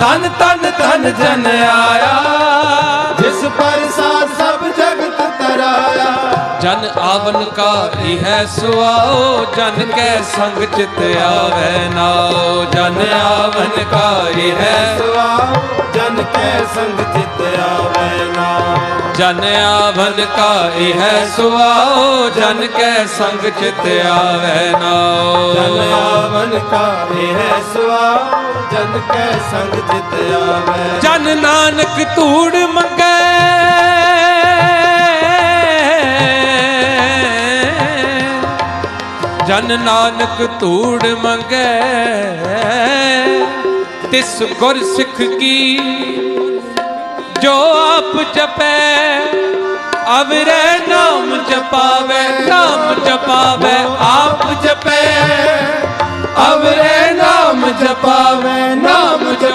तन तन धन जन आया। जिस पर सा सब जगत तराया। जन आवन का ही है सुआओ जन के संग चित आवे नाओ। जन आवन का ही है सुआओ जन के संग चित आवे नाओ। जन आवन का ही है सुआओ जन के संग चित आवे नाओ। जन आवन का ही है सुआओ ਜਨ ਕੈ ਸੰਗ ਚਿਤ ਆਵੈ। ਜਨ ਨਾਨਕ ਧੂੜ ਮੰਗੈ। ਜਨ ਨਾਨਕ ਧੂੜ ਮੰਗੈ। ਤਿਸ ਗੁਰ ਸਿੱਖ ਕੀ ਜੋ ਆਪ ਜਪੈ, ਅਵਰੇ ਨਾਮ ਜਪਾਵੇ ਨਾਮ ਜਪਾਵੇ, ਆਪ ਜਪੈ। ਅਵਰੇ पावे